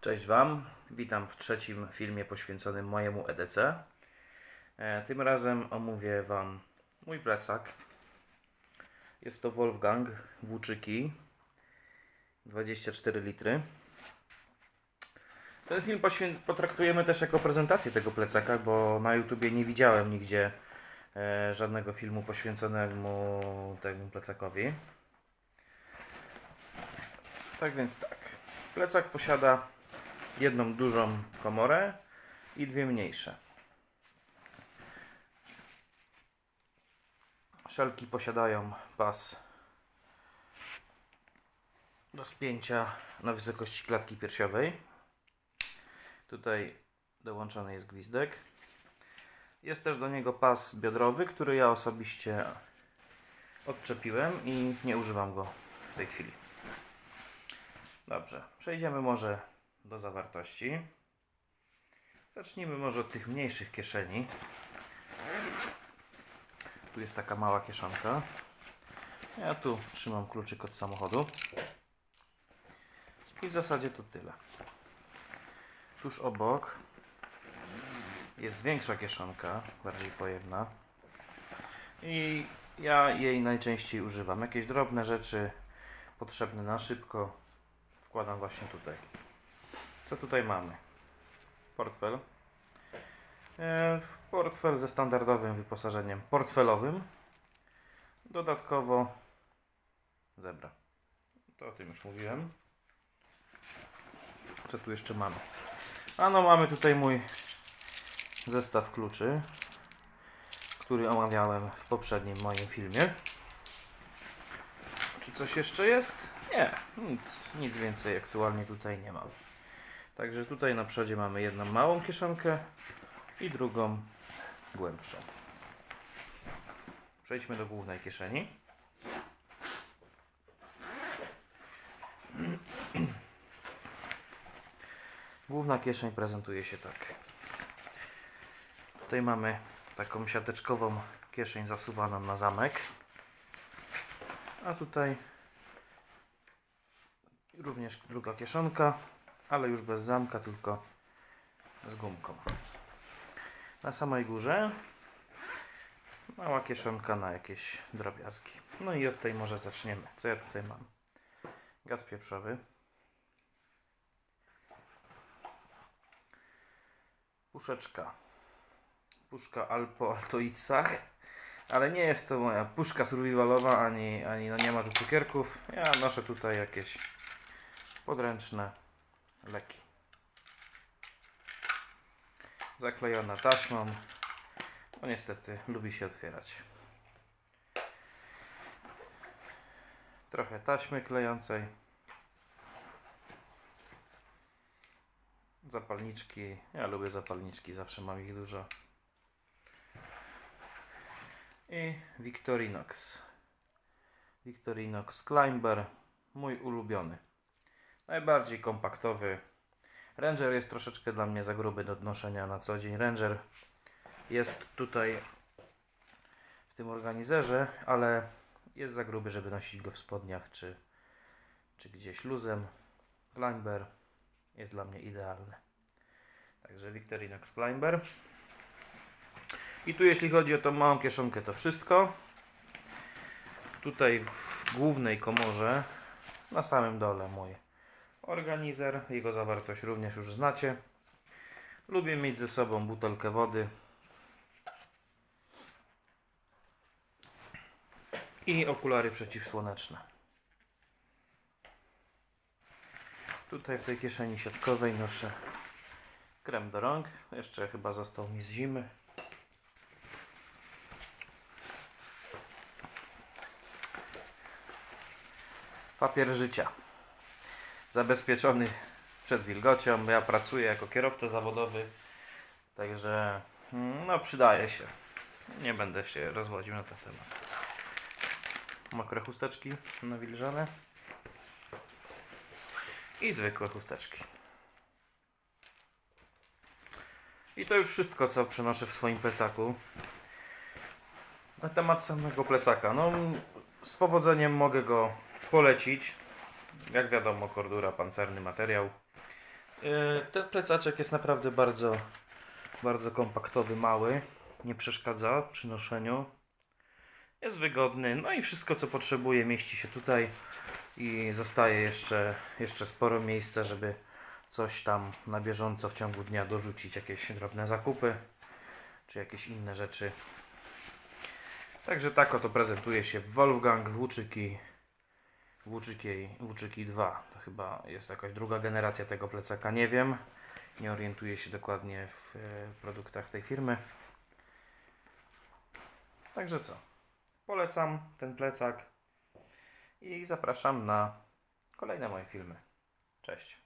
Cześć Wam, witam w trzecim filmie poświęconym mojemu EDC. E, Tym razem omówię Wam mój plecak. Jest to Wolfgang Włóczyki 24 litry. Ten film potraktujemy też jako prezentację tego plecaka, bo na YouTubie nie widziałem nigdzie e, żadnego filmu poświęconemu temu plecakowi. Tak więc tak. Plecak posiada jedną dużą komorę i dwie mniejsze. Szelki posiadają pas do spięcia na wysokości klatki piersiowej. Tutaj dołączony jest gwizdek. Jest też do niego pas biodrowy, który ja osobiście odczepiłem i nie używam go w tej chwili. Dobrze, przejdziemy może do zawartości. Zacznijmy może od tych mniejszych kieszeni. Tu jest taka mała kieszonka. Ja tu trzymam kluczyk od samochodu. I w zasadzie to tyle. Tuż obok jest większa kieszonka, bardziej pojemna. I ja jej najczęściej używam. Jakieś drobne rzeczy potrzebne na szybko wkładam właśnie tutaj. Co tutaj mamy? Portfel. E, Portfel ze standardowym wyposażeniem portfelowym. Dodatkowo zebra. To o tym już mówiłem. Co tu jeszcze mamy? A no mamy tutaj mój zestaw kluczy, który omawiałem w poprzednim moim filmie. Czy coś jeszcze jest? Nie, nic, nic więcej aktualnie tutaj nie mam. Także tutaj na przodzie mamy jedną małą kieszonkę i drugą głębszą. Przejdźmy do głównej kieszeni. Główna kieszeń prezentuje się tak. Tutaj mamy taką siateczkową kieszeń zasuwaną na zamek. A tutaj również druga kieszonka, ale już bez zamka, tylko z gumką. Na samej górze mała kieszonka na jakieś drobiazgi. No i od tej może zaczniemy. Co ja tutaj mam? Gaz pieprzowy. Puszeczka. Puszka Alpo Altoicach. Ale nie jest to moja puszka survivalowa, ani, ani no nie ma tu cukierków. Ja noszę tutaj jakieś podręczne leki. Zaklejona taśmą. No niestety lubi się otwierać. Trochę taśmy klejącej. Zapalniczki. Ja lubię zapalniczki, zawsze mam ich dużo. I Victorinox. Victorinox Climber. Mój ulubiony. Najbardziej kompaktowy. Ranger jest troszeczkę dla mnie za gruby do noszenia na co dzień. Ranger jest tutaj w tym organizerze, ale jest za gruby, żeby nosić go w spodniach czy, czy gdzieś luzem. Climber jest dla mnie idealny. Także Victorinox Climber. I tu jeśli chodzi o tą małą kieszonkę to wszystko. Tutaj w głównej komorze na samym dole mój organizer. Jego zawartość również już znacie. Lubię mieć ze sobą butelkę wody. I okulary przeciwsłoneczne. Tutaj w tej kieszeni siatkowej noszę krem do rąk. Jeszcze chyba został mi z zimy. Papier życia zabezpieczony przed wilgocią. Ja pracuję jako kierowca zawodowy, także mm, no przydaje się. Nie będę się rozwodził na ten temat. Mokre chusteczki nawilżane i zwykłe chusteczki. I to już wszystko, co przenoszę w swoim plecaku. Na temat samego plecaka. No, z powodzeniem mogę go polecić. Jak wiadomo, kordura, pancerny materiał. Yy, Ten plecaczek jest naprawdę bardzo, bardzo kompaktowy, mały. Nie przeszkadza przy noszeniu. Jest wygodny. No i wszystko co potrzebuje mieści się tutaj. I zostaje jeszcze, jeszcze sporo miejsca, żeby coś tam na bieżąco w ciągu dnia dorzucić. Jakieś drobne zakupy. Czy jakieś inne rzeczy. Także tak oto prezentuje się Wolfgang Włóczyki Włóczyki, Włóczyki 2. To chyba jest jakaś druga generacja tego plecaka, nie wiem. Nie orientuję się dokładnie w e, produktach tej firmy. Także co? Polecam ten plecak i zapraszam na kolejne moje filmy. Cześć.